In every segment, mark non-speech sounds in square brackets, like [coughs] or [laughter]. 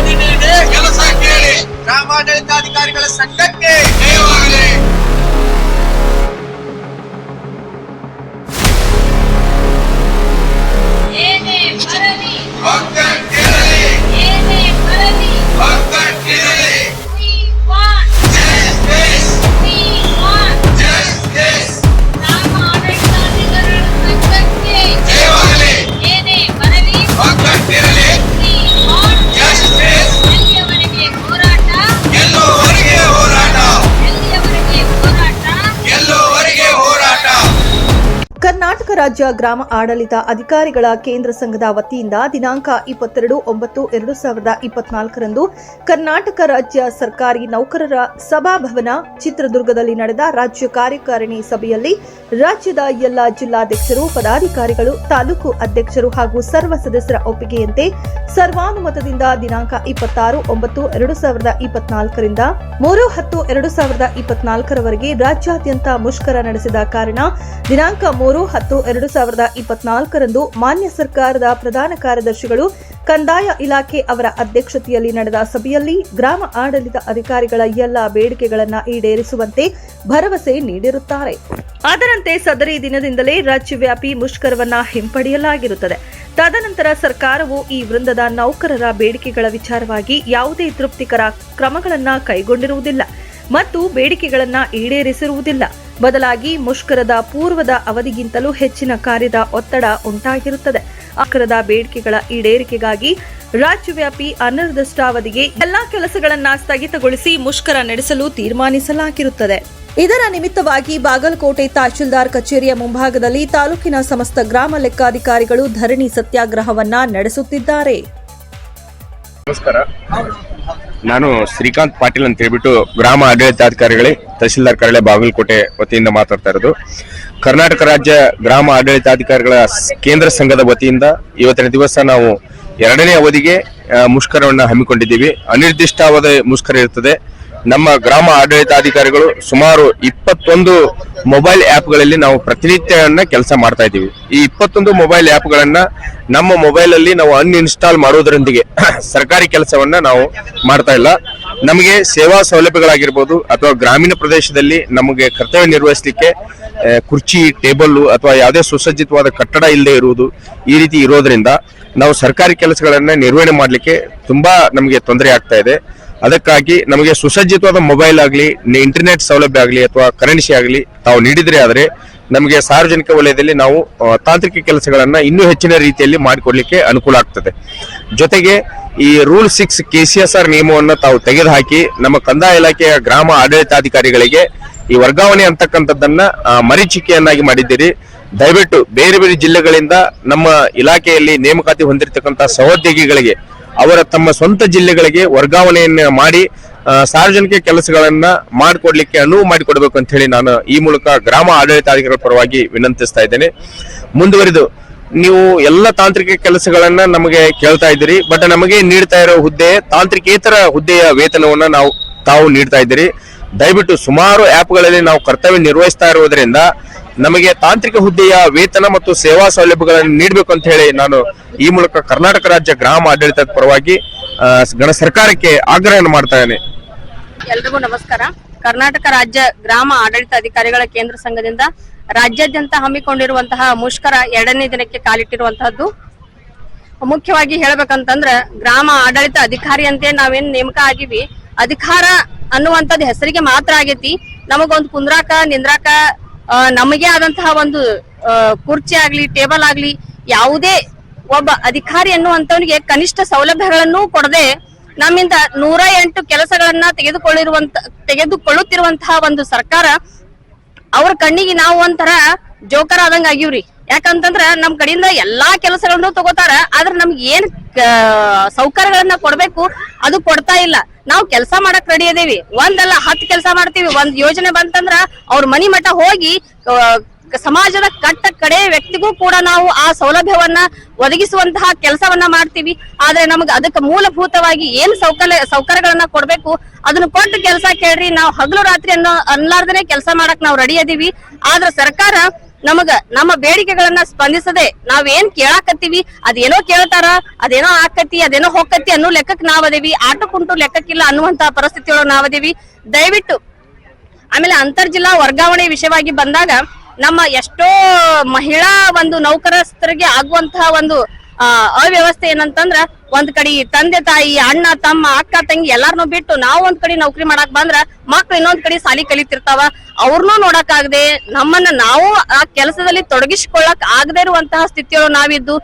ಧ್ವನಿ ಕೆಲಸ ಕೇಳಿ ಗ್ರಾಮಾಡಳಿತಾಧಿಕಾರಿಗಳ ಸಂಘಕ್ಕೆ ಜಯವಾಗಲಿ. ರಾಜ್ಯ ಗ್ರಾಮ ಆಡಳಿತ ಅಧಿಕಾರಿಗಳ ಕೇಂದ್ರ ಸಂಘದ ವತಿಯಿಂದ ದಿನಾಂಕ ಇಪ್ಪತ್ತೆರಡು, ಒಂಬತ್ತು, ಎರಡು ಸಾವಿರದ ಇಪ್ಪತ್ನಾಲ್ಕರಂದು ಕರ್ನಾಟಕ ರಾಜ್ಯ ಸರ್ಕಾರಿ ನೌಕರರ ಸಭಾಭವನ ಚಿತ್ರದುರ್ಗದಲ್ಲಿ ನಡೆದ ರಾಜ್ಯ ಕಾರ್ಯಕಾರಿಣಿ ಸಭೆಯಲ್ಲಿ ರಾಜ್ಯದ ಎಲ್ಲ ಜಿಲ್ಲಾಧ್ಯಕ್ಷರು, ಪದಾಧಿಕಾರಿಗಳು, ತಾಲೂಕು ಅಧ್ಯಕ್ಷರು ಹಾಗೂ ಸರ್ವ ಸದಸ್ಯರ ಒಪ್ಪಿಗೆಯಂತೆ ಸರ್ವಾನುಮತದಿಂದ ದಿನಾಂಕ ಇಪ್ಪತ್ತಾರು, ಒಂಬತ್ತು, ಎರಡು ಸಾವಿರದ ಇಪ್ಪತ್ನಾಲ್ಕರಿಂದ ಮೂರು, ಹತ್ತು, ಎರಡು ಸಾವಿರದ ಇಪ್ಪತ್ನಾಲ್ಕರವರೆಗೆ ರಾಜ್ಯಾದ್ಯಂತ ಮುಷ್ಕರ ನಡೆಸಿದ ಕಾರಣ ದಿನಾಂಕ ಮೂರು, ಹತ್ತು ಎರಡು ಸಾವಿರದ ಇಪ್ಪತ್ನಾಲ್ಕರಂದು ಮಾನ್ಯ ಸರ್ಕಾರದ ಪ್ರಧಾನ ಕಾರ್ಯದರ್ಶಿಗಳು ಕಂದಾಯ ಇಲಾಖೆ ಅವರ ಅಧ್ಯಕ್ಷತೆಯಲ್ಲಿ ನಡೆದ ಸಭೆಯಲ್ಲಿ ಗ್ರಾಮ ಆಡಳಿತ ಅಧಿಕಾರಿಗಳ ಎಲ್ಲ ಬೇಡಿಕೆಗಳನ್ನು ಈಡೇರಿಸುವಂತೆ ಭರವಸೆ ನೀಡಿರುತ್ತಾರೆ. ಅದರಂತೆ ಸದರಿ ದಿನದಿಂದಲೇ ರಾಜ್ಯವ್ಯಾಪಿ ಮುಷ್ಕರವನ್ನ ಹಿಂಪಡೆಯಲಾಗಿರುತ್ತದೆ. ತದನಂತರ ಸರ್ಕಾರವು ಈ ವೃಂದದ ನೌಕರರ ಬೇಡಿಕೆಗಳ ವಿಚಾರವಾಗಿ ಯಾವುದೇ ತೃಪ್ತಿಕರ ಕ್ರಮಗಳನ್ನು ಕೈಗೊಂಡಿರುವುದಿಲ್ಲ ಮತ್ತು ಬೇಡಿಕೆಗಳನ್ನು ಈಡೇರಿಸಿರುವುದಿಲ್ಲ. ಬದಲಾಗಿ ಮುಷ್ಕರದ ಪೂರ್ವದ ಅವಧಿಗಿಂತಲೂ ಹೆಚ್ಚಿನ ಕಾರ್ಯದ ಒತ್ತಡ ಉಂಟಾಗಿರುತ್ತದೆ. ಅಕ್ರದ ಬೇಡಿಕೆಗಳ ಈಡೇರಿಕೆಗಾಗಿ ರಾಜ್ಯವ್ಯಾಪಿ ಅನಿರ್ದಿಷ್ಟಾವಧಿಗೆ ಎಲ್ಲಾ ಕೆಲಸಗಳನ್ನ ಸ್ಥಗಿತಗೊಳಿಸಿ ಮುಷ್ಕರ ನಡೆಸಲು ತೀರ್ಮಾನಿಸಲಾಗಿರುತ್ತದೆ. ಇದರ ನಿಮಿತ್ತವಾಗಿ ಬಾಗಲಕೋಟೆ ತಹಶೀಲ್ದಾರ್ ಕಚೇರಿಯ ಮುಂಭಾಗದಲ್ಲಿ ತಾಲೂಕಿನ ಸಮಸ್ತ ಗ್ರಾಮ ಲೆಕ್ಕಾಧಿಕಾರಿಗಳು ಧರಣಿ ಸತ್ಯಾಗ್ರಹವನ್ನ ನಡೆಸುತ್ತಿದ್ದಾರೆ. ನಮಸ್ಕಾರ. ನಾನು ಶ್ರೀಕಾಂತ್ ಪಾಟೀಲ್ ಅಂತ ಹೇಳ್ಬಿಟ್ಟು ಗ್ರಾಮ ಆಡಳಿತಾಧಿಕಾರಿಗಳೇ, ತಹಸೀಲ್ದಾರ್ ಕರಳೆ ಬಾಗಲಕೋಟೆ ವತಿಯಿಂದ ಮಾತಾಡ್ತಾ ಇರೋದು. ಕರ್ನಾಟಕ ರಾಜ್ಯ ಗ್ರಾಮ ಆಡಳಿತಾಧಿಕಾರಿಗಳ ಕೇಂದ್ರ ಸಂಘದ ವತಿಯಿಂದ ಇವತ್ತಿನ ದಿವಸ ನಾವು ಎರಡನೇ ಅವಧಿಗೆ ಮುಷ್ಕರವನ್ನು ಹಮ್ಮಿಕೊಂಡಿದ್ದೀವಿ. ಅನಿರ್ದಿಷ್ಟಾವಧಿ ಮುಷ್ಕರ ಇರ್ತದೆ. ನಮ್ಮ ಗ್ರಾಮ ಆಡಳಿತಾಧಿಕಾರಿಗಳು ಸುಮಾರು ಇಪ್ಪತ್ತೊಂದು ಮೊಬೈಲ್ ಆ್ಯಪ್ಗಳಲ್ಲಿ ನಾವು ಪ್ರತಿನಿತ್ಯವನ್ನ ಕೆಲಸ ಮಾಡ್ತಾ ಇದ್ದೀವಿ. ಈ ಇಪ್ಪತ್ತೊಂದು ಮೊಬೈಲ್ ಆ್ಯಪ್ಗಳನ್ನು ನಮ್ಮ ಮೊಬೈಲ್ ಅಲ್ಲಿ ನಾವು ಅನ್ಇನ್ಸ್ಟಾಲ್ ಮಾಡೋದ್ರೊಂದಿಗೆ [coughs] ಸರ್ಕಾರಿ ಕೆಲಸವನ್ನ ನಾವು ಮಾಡ್ತಾ ಇಲ್ಲ. ನಮಗೆ ಸೇವಾ ಸೌಲಭ್ಯಗಳಾಗಿರ್ಬೋದು ಅಥವಾ ಗ್ರಾಮೀಣ ಪ್ರದೇಶದಲ್ಲಿ ನಮಗೆ ಕರ್ತವ್ಯ ನಿರ್ವಹಿಸಲಿಕ್ಕೆ ಕುರ್ಚಿ ಟೇಬಲ್ ಅಥವಾ ಯಾವುದೇ ಸುಸಜ್ಜಿತವಾದ ಕಟ್ಟಡ ಇಲ್ಲದೆ ಇರುವುದು ಈ ರೀತಿ ಇರೋದ್ರಿಂದ ನಾವು ಸರ್ಕಾರಿ ಕೆಲಸಗಳನ್ನ ನಿರ್ವಹಣೆ ಮಾಡಲಿಕ್ಕೆ ತುಂಬಾ ನಮಗೆ ತೊಂದರೆ ಆಗ್ತಾ ಇದೆ. ಅದಕ್ಕಾಗಿ ನಮಗೆ ಸುಸಜ್ಜಿತವಾದ ಮೊಬೈಲ್ ಆಗಲಿ ಇಂಟರ್ನೆಟ್ ಸೌಲಭ್ಯ ಆಗಲಿ ಅಥವಾ ಕರೆನ್ಸಿ ಆಗಲಿ ತಾವು ನೀಡಿದ್ರೆ ಆದರೆ ನಮಗೆ ಸಾರ್ವಜನಿಕ ವಲಯದಲ್ಲಿ ನಾವು ತಾಂತ್ರಿಕ ಕೆಲಸಗಳನ್ನ ಇನ್ನೂ ಹೆಚ್ಚಿನ ರೀತಿಯಲ್ಲಿ ಮಾಡಿಕೊಡ್ಲಿಕ್ಕೆ ಅನುಕೂಲ ಆಗ್ತದೆ. ಜೊತೆಗೆ ಈ rule six K C S R ನಿಯಮವನ್ನು ತಾವು ತೆಗೆದುಹಾಕಿ ನಮ್ಮ ಕಂದಾಯ ಇಲಾಖೆಯ ಗ್ರಾಮ ಆಡಳಿತಾಧಿಕಾರಿಗಳಿಗೆ ಈ ವರ್ಗಾವಣೆ ಅಂತಕ್ಕಂಥದ್ದನ್ನ ಮರೀಚಿಕೆಯನ್ನಾಗಿ ಮಾಡಿದ್ದೀರಿ. ದಯವಿಟ್ಟು ಬೇರೆ ಬೇರೆ ಜಿಲ್ಲೆಗಳಿಂದ ನಮ್ಮ ಇಲಾಖೆಯಲ್ಲಿ ನೇಮಕಾತಿ ಹೊಂದಿರತಕ್ಕಂಥ ಸಹೋದ್ಯೋಗಿಗಳಿಗೆ ಅವರ ತಮ್ಮ ಸ್ವಂತ ಜಿಲ್ಲೆಗಳಿಗೆ ವರ್ಗಾವಣೆಯನ್ನ ಮಾಡಿ ಸಾರ್ವಜನಿಕ ಕೆಲಸಗಳನ್ನ ಮಾಡಿಕೊಡ್ಲಿಕ್ಕೆ ಅನುವು ಮಾಡಿಕೊಡ್ಬೇಕು ಅಂತ ಹೇಳಿ ನಾನು ಈ ಮೂಲಕ ಗ್ರಾಮ ಆಡಳಿತಾಧಿಕಾರಿಗಳ ಪರವಾಗಿ ವಿನಂತಿಸ್ತಾ ಇದ್ದೇನೆ. ಮುಂದುವರಿದು, ನೀವು ಎಲ್ಲ ತಾಂತ್ರಿಕ ಕೆಲಸಗಳನ್ನ ನಮಗೆ ಕೇಳ್ತಾ ಇದ್ದೀರಿ, ಬಟ್ ನಮಗೆ ನೀಡ್ತಾ ಇರೋ ಹುದ್ದೆ, ತಾಂತ್ರಿಕೇತರ ಹುದ್ದೆಯ ವೇತನವನ್ನ ನಾವು ತಾವು ನೀಡ್ತಾ ಇದ್ದೀರಿ. ದಯವಿಟ್ಟು ಸುಮಾರು ಆ್ಯಪ್ಗಳಲ್ಲಿ ನಾವು ಕರ್ತವ್ಯ ನಿರ್ವಹಿಸ್ತಾ ಇರುವುದರಿಂದ ನಮಗೆ ತಾಂತ್ರಿಕ ಹುದ್ದೆಯ ವೇತನ ಮತ್ತು ಸೇವಾ ಸೌಲಭ್ಯಗಳನ್ನು ನೀಡಬೇಕು ಅಂತ ಹೇಳಿ ನಾನು ಈ ಮೂಲಕ ಕರ್ನಾಟಕ ರಾಜ್ಯ ಗ್ರಾಮ ಆಡಳಿತದ ಪರವಾಗಿ ಗಣ ಸರ್ಕಾರಕ್ಕೆ ಆಗ್ರಹವನ್ನು ಮಾಡ್ತಾ ಇದ್ದೇನೆ. ಎಲ್ರಿಗೂ ನಮಸ್ಕಾರ. ಕರ್ನಾಟಕ ರಾಜ್ಯ ಗ್ರಾಮ ಆಡಳಿತ ಅಧಿಕಾರಿಗಳ ಕೇಂದ್ರ ಸಂಘದಿಂದ ರಾಜ್ಯಾದ್ಯಂತ ಹಮ್ಮಿಕೊಂಡಿರುವಂತಹ ಮುಷ್ಕರ ಎರಡನೇ ದಿನಕ್ಕೆ ಕಾಲಿಟ್ಟಿರುವಂತಹದ್ದು. ಮುಖ್ಯವಾಗಿ ಹೇಳ್ಬೇಕಂತಂದ್ರ, ಗ್ರಾಮ ಆಡಳಿತ ಅಧಿಕಾರಿ ಅಂತ ನಾವೇನ್ ನೇಮಕ ಆಗಿವಿ. ಅಧಿಕಾರ ಅನ್ನುವಂಥದ್ದು ಹೆಸರಿಗೆ ಮಾತ್ರ ಆಗೈತಿ. ನಮಗೊಂದು ಕುಂದ್ರಾಕ, ನಿಂದ್ರಾಕ ನಮಗೆ ಆದಂತಹ ಒಂದು ಕುರ್ಚಿ ಆಗ್ಲಿ, ಟೇಬಲ್ ಆಗ್ಲಿ, ಯಾವುದೇ ಒಬ್ಬ ಅಧಿಕಾರಿ ಅನ್ನುವಂಥವನಿಗೆ ಕನಿಷ್ಠ ಸೌಲಭ್ಯಗಳನ್ನು ಕೊಡದೆ ನಮ್ಮಿಂದ ನೂರ ಎಂಟು ಕೆಲಸಗಳನ್ನ ತೆಗೆದುಕೊಳ್ಳಿರುವಂತ ತೆಗೆದುಕೊಳ್ಳುತ್ತಿರುವಂತಹ ಒಂದು ಸರ್ಕಾರ, ಅವ್ರ ಕಣ್ಣಿಗೆ ನಾವು ಒಂಥರ ಜೋಕರ್ ಆದಂಗ ಆಗಿವ್ರಿ ಯಾಕಂತಂದ್ರ ನಮ್ ಕಡೆಯಿಂದ ಎಲ್ಲಾ ಕೆಲಸಗಳನ್ನು ತಗೋತಾರ, ಆದ್ರ ನಮ್ಗೆ ಏನ್ ಸೌಕರ್ಯಗಳನ್ನ ಕೊಡ್ಬೇಕು, ಅದು ಕೊಡ್ತಾ ಇಲ್ಲ. ನಾವು ಕೆಲಸ ಮಾಡಕ್ ರೆಡಿ ಅದೇವಿ. ಒಂದಲ್ಲ ಹತ್ತು ಕೆಲಸ ಮಾಡ್ತೀವಿ. ಒಂದ್ ಯೋಜನೆ ಬಂತಂದ್ರ ಅವ್ರ ಮನಿ ಮಠ ಹೋಗಿ ಸಮಾಜದ ಕಟ್ಟ ಕಡೆ ವ್ಯಕ್ತಿಗೂ ಕೂಡ ನಾವು ಆ ಸೌಲಭ್ಯವನ್ನ ಒದಗಿಸುವಂತಹ ಕೆಲಸವನ್ನ ಮಾಡ್ತೀವಿ. ಆದ್ರೆ ನಮ್ಗೆ ಅದಕ್ಕೆ ಮೂಲಭೂತವಾಗಿ ಏನ್ ಸೌಕರ್ಯ, ಸೌಕರ್ಯಗಳನ್ನ ಕೊಡ್ಬೇಕು, ಅದನ್ನ ಕೊಟ್ಟು ಕೆಲಸ ಕೇಳ್ರಿ. ನಾವು ಹಗಲು ರಾತ್ರಿ ಅನ್ನೋ ಅನ್ಲಾರ್ದನೆ ಕೆಲಸ ಮಾಡಕ್ ನಾವು ರೆಡಿ ಅದೀವಿ. ಆದ್ರೆ ಸರ್ಕಾರ ನಮಗ ನಮ್ಮ ಬೇಡಿಕೆಗಳನ್ನ ಸ್ಪಂದಿಸದೆ ನಾವ್ ಏನ್ ಕೇಳಾಕತ್ತೀವಿ? ಅದೇನೋ ಕೇಳ್ತಾರ, ಅದೇನೋ ಆಕತಿ, ಅದೇನೋ ಹೋಗತಿ ಅನ್ನೋ ಲೆಕ್ಕಕ್ ನಾವದೇವಿ ಆಟೋ ಕುಂಟು ಲೆಕ್ಕಕ್ಕಿಲ್ಲ ಅನ್ನುವಂತ ಪರಿಸ್ಥಿತಿಯೊಳಗೆ ನಾವದೇವಿ ದಯವಿಟ್ಟು ಆಮೇಲೆ ಅಂತರ್ಜಿಲ್ಲಾ ವರ್ಗಾವಣೆ ವಿಷಯವಾಗಿ ಬಂದಾಗ ನಮ್ಮ ಎಷ್ಟೋ ಮಹಿಳಾ ಒಂದು ನೌಕರಸ್ಥರಿಗೆ ಆಗುವಂತಹ ಒಂದು ಅವ್ಯವಸ್ಥೆ ಏನಂತಂದ್ರ ಒಂದ್ ಕಡೆ ತಂದೆ, ತಾಯಿ, ಅಣ್ಣ, ತಮ್ಮ, ಅಕ್ಕ, ತಂಗಿ ಎಲ್ಲಾರ್ನು ಬಿಟ್ಟು ನಾವ್ ಒಂದ್ ಕಡೆ ನೌಕರಿ ಮಾಡಾಕ್ ಬಂದ್ರ ಮಕ್ಳು ಇನ್ನೊಂದ್ ಕಡೆ ಸಾಲಿ ಕಲಿತಿರ್ತಾವ. ಅವ್ರನ್ನೂ ನೋಡಕ್ ಆಗದೆ ನಮ್ಮನ್ನ ನಾವು ಆ ಕೆಲಸದಲ್ಲಿ ತೊಡಗಿಸಿಕೊಳ್ಳಕ್ ಆಗದೆ ಇರುವಂತಹ ಸ್ಥಿತಿಯೊಳಗೆ ನಾವಿದ್ದು.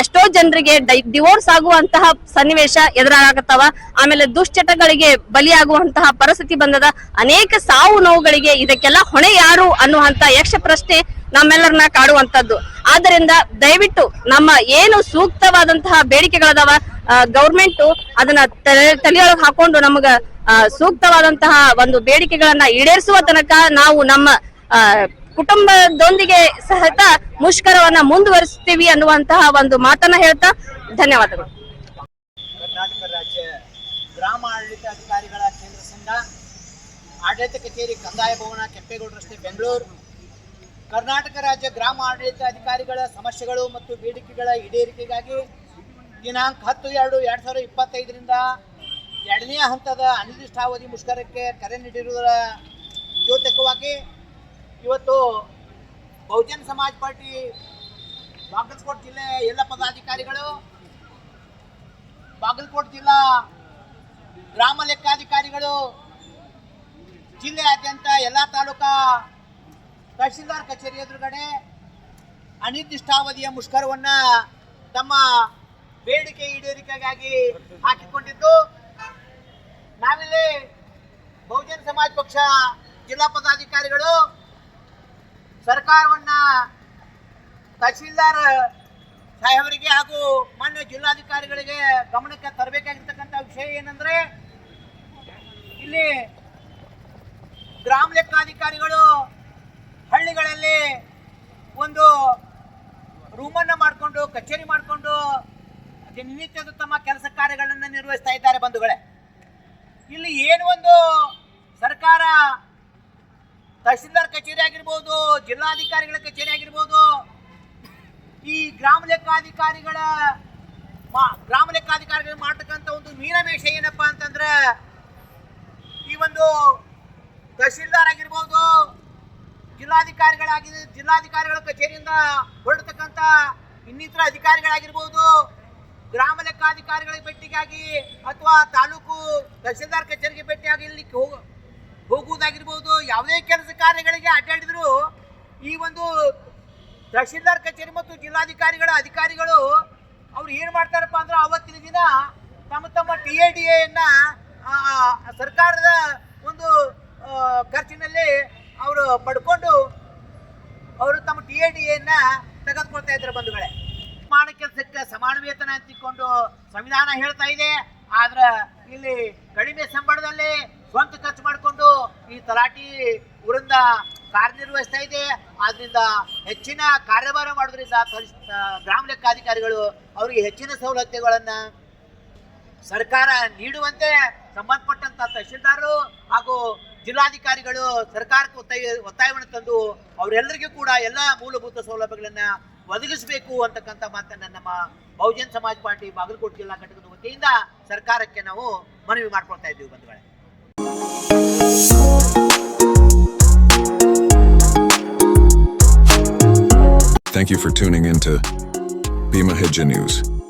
ಎಷ್ಟೋ ಜನರಿಗೆ ಡಿವೋರ್ಸ್ ಆಗುವಂತಹ ಸನ್ನಿವೇಶ ಎದುರಾಗತ್ತವ. ಆಮೇಲೆ ದುಶ್ಚಟಗಳಿಗೆ ಬಲಿಯಾಗುವಂತಹ ಪರಿಸ್ಥಿತಿ ಬಂದದ. ಅನೇಕ ಸಾವು ನೋವುಗಳಿಗೆ ಇದಕ್ಕೆಲ್ಲ ಹೊಣೆ ಯಾರು ಅನ್ನುವಂತ ಯಕ್ಷ ಪ್ರಶ್ನೆ ನಮ್ಮೆಲ್ಲರನ್ನ ಕಾಡುವಂತದ್ದು. ಆದ್ದರಿಂದ ದಯವಿಟ್ಟು ನಮ್ಮ ಏನು ಸೂಕ್ತವಾದಂತಹ ಬೇಡಿಕೆಗಳದಾವ ಗೌರ್ಮೆಂಟ್ ಅದನ್ನ ತಲೆ- ತಲೆಯೊಳಗೆ ಹಾಕೊಂಡು ನಮಗ ಸೂಕ್ತವಾದಂತಹ ಒಂದು ಬೇಡಿಕೆಗಳನ್ನ ಈಡೇರಿಸುವ ತನಕ ನಾವು ನಮ್ಮ ಕುಟುಂಬದೊಂದಿಗೆ ಸಹಿತ ಮುಷ್ಕರವನ್ನ ಮುಂದುವರಿಸ್ತೀವಿ ಅನ್ನುವಂತಹ ಒಂದು ಮಾತನ್ನ ಹೇಳ್ತಾ ಧನ್ಯವಾದಗಳು. ಕರ್ನಾಟಕ ರಾಜ್ಯ ಗ್ರಾಮ ಕೇಂದ್ರ ಸಂಘ, ಆಡಳಿತ ಕಚೇರಿ ಕಂದಾಯ ಭವನ ಕೆಂಪೇಗೌಡ ರಸ್ತೆ ಬೆಂಗಳೂರು. ಕರ್ನಾಟಕ ರಾಜ್ಯ ಗ್ರಾಮ ಆಡಳಿತ ಅಧಿಕಾರಿಗಳ ಸಮಸ್ಯೆಗಳು ಮತ್ತು ಬೇಡಿಕೆಗಳ ಈಡೇರಿಕೆಗಾಗಿ ದಿನಾಂಕ ಹತ್ತು ಎರಡು ಎರಡು ಸಾವಿರದ ಇಪ್ಪತ್ತೈದರಿಂದ ಎರಡನೇ ಹಂತದ ಅನಿರ್ದಿಷ್ಟಾವಧಿ ಮುಷ್ಕರಕ್ಕೆ ಕರೆ ನೀಡಿರುವುದರ ದ್ಯೋತಕವಾಗಿ ಇವತ್ತು ಬಹುಜನ್ ಸಮಾಜ್ ಪಾರ್ಟಿ ಬಾಗಲಕೋಟೆ ಜಿಲ್ಲೆ ಎಲ್ಲ ಪದಾಧಿಕಾರಿಗಳು, ಬಾಗಲಕೋಟೆ ಜಿಲ್ಲಾ ಗ್ರಾಮ ಲೆಕ್ಕಾಧಿಕಾರಿಗಳು, ಜಿಲ್ಲೆಯಾದ್ಯಂತ ಎಲ್ಲ ತಾಲೂಕಾ ತಹಶೀಲ್ದಾರ್ ಕಚೇರಿ ಎದುರುಗಡೆ ಅನಿರ್ದಿಷ್ಟಾವಧಿಯ ಮುಷ್ಕರವನ್ನ ತಮ್ಮ ಬೇಡಿಕೆ ಈಡೇರಿಕೆಗಾಗಿ ಹಾಕಿಕೊಂಡಿದ್ದು. ನಾವಿಲ್ಲಿ ಬಹುಜನ ಸಮಾಜ ಪಕ್ಷ ಜಿಲ್ಲಾ ಪದಾಧಿಕಾರಿಗಳು ಸರ್ಕಾರವನ್ನ ತಹಶೀಲ್ದಾರ್ ಸಾಹೇಬರಿಗೆ ಹಾಗೂ ಮಾನ್ಯ ಜಿಲ್ಲಾಧಿಕಾರಿಗಳಿಗೆ ಗಮನಕ್ಕೆ ತರಬೇಕಾಗಿರ್ತಕ್ಕಂಥ ವಿಷಯ ಏನಂದ್ರೆ, ಇಲ್ಲಿ ಗ್ರಾಮ ಲೆಕ್ಕಾಧಿಕಾರಿಗಳು ಹಳ್ಳಿಗಳಲ್ಲಿ ಒಂದು ರೂಮನ್ನು ಮಾಡಿಕೊಂಡು, ಕಚೇರಿ ಮಾಡಿಕೊಂಡು ದಿನನಿತ್ಯದ ತಮ್ಮ ಕೆಲಸ ಕಾರ್ಯಗಳನ್ನು ನಿರ್ವಹಿಸ್ತಾ ಇದ್ದಾರೆ ಬಂಧುಗಳೇ. ಇಲ್ಲಿ ಏನು ಒಂದು ಸರ್ಕಾರ ತಹಶೀಲ್ದಾರ್ ಕಚೇರಿ ಆಗಿರ್ಬೋದು, ಜಿಲ್ಲಾಧಿಕಾರಿಗಳ ಕಚೇರಿ ಆಗಿರ್ಬೋದು, ಈ ಗ್ರಾಮ ಲೆಕ್ಕಾಧಿಕಾರಿಗಳ ಗ್ರಾಮ ಲೆಕ್ಕಾಧಿಕಾರಿಗಳು ಮಾಡ್ತಕ್ಕಂಥ ಒಂದು ಮೀನಮೇಷ ಏನಪ್ಪಾ ಅಂತಂದ್ರೆ ಈ ಒಂದು ತಹಶೀಲ್ದಾರ್ ಆಗಿರ್ಬೋದು ಜಿಲ್ಲಾಧಿಕಾರಿಗಳಾಗಿ ಜಿಲ್ಲಾಧಿಕಾರಿಗಳ ಕಚೇರಿಯಿಂದ ಹೊರಡ್ತಕ್ಕಂಥ ಇನ್ನಿತರ ಅಧಿಕಾರಿಗಳಾಗಿರ್ಬೋದು, ಗ್ರಾಮ ಲೆಕ್ಕಾಧಿಕಾರಿಗಳಿಗೆ ಭೇಟಿಗಾಗಿ ಅಥವಾ ತಾಲೂಕು ತಹಸೀಲ್ದಾರ್ ಕಚೇರಿಗೆ ಭೇಟಿಯಾಗಿ ಇಲ್ಲಿ ಹೋಗ ಹೋಗುವುದಾಗಿರ್ಬೋದು, ಯಾವುದೇ ಕೆಲಸ ಕಾರ್ಯಗಳಿಗೆ ಅಡ್ಡಾಡಿದ್ರು ಈ ಒಂದು ತಹಶೀಲ್ದಾರ್ ಕಚೇರಿ ಮತ್ತು ಜಿಲ್ಲಾಧಿಕಾರಿಗಳ ಅಧಿಕಾರಿಗಳು ಅವ್ರು ಏನು ಮಾಡ್ತಾರಪ್ಪ ಅಂದ್ರೆ ಅವತ್ತಿನ ದಿನ ತಮ್ಮ ತಮ್ಮ ಟಿ ಎ ಡಿ ಎನ್ನ ಸರ್ಕಾರದ ಒಂದು ಖರ್ಚಿನಲ್ಲಿ ಅವರು ಪಡ್ಕೊಂಡು ಅವರು ತಮ್ಮ ಟಿ ಎ ಡಿ ಎನ್ನ ತೆಗೆದುಕೊಳ್ತಾ ಇದ್ದಾರೆ ಬಂಧುಗಳೇ. ಸಮಾನ ಕೆಲಸಕ್ಕೆ ಸಮಾನ ವೇತನ ಅಂತಿಕೊಂಡು ಸಂವಿಧಾನ ಹೇಳ್ತಾ ಇದೆ. ಆದ್ರೆ ಇಲ್ಲಿ ಕಡಿಮೆ ಸಂಬಳದಲ್ಲಿ ಸ್ವಂತ ಖರ್ಚು ಮಾಡಿಕೊಂಡು ಈ ತಲಾಟಿ ಊರಿಂದ ಕಾರ್ಯನಿರ್ವಹಿಸ್ತಾ ಇದೆ. ಆದ್ರಿಂದ ಹೆಚ್ಚಿನ ಕಾರ್ಯಭಾರ ಮಾಡೋದ್ರಿಂದ ಗ್ರಾಮ ಲೆಕ್ಕಾಧಿಕಾರಿಗಳು ಅವರಿಗೆ ಹೆಚ್ಚಿನ ಸೌಲಭ್ಯಗಳನ್ನ ಸರ್ಕಾರ ನೀಡುವಂತೆ ಸಂಬಂಧಪಟ್ಟಂತ ತಹಶೀಲ್ದಾರರು ಹಾಗೂ ಜಿಲ್ಲಾಧಿಕಾರಿಗಳು ಸರ್ಕಾರಕ್ಕೆ ಒತ್ತಾಯ, ಒತ್ತಾಯವನ್ನು ತಂದು ಅವರೆಲ್ಲರಿಗೂ ಕೂಡ ಎಲ್ಲ ಮೂಲಭೂತ ಸೌಲಭ್ಯಗಳನ್ನ ಒದಗಿಸಬೇಕು ಅಂತಕ್ಕಂಥ ಮಾತನ್ನ ನಮ್ಮ ಬಹುಜನ್ ಸಮಾಜ್ ಪಾರ್ಟಿ ಬಾಗಲಕೋಟೆ ಜಿಲ್ಲಾ ಘಟಕದ ವತಿಯಿಂದ ಸರ್ಕಾರಕ್ಕೆ ನಾವು ಮನವಿ ಮಾಡ್ಕೊಳ್ತಾ ಇದ್ದೀವಿ ಬಂಧುಗಳೇ Thank you for tuning in to Bima Hedja News.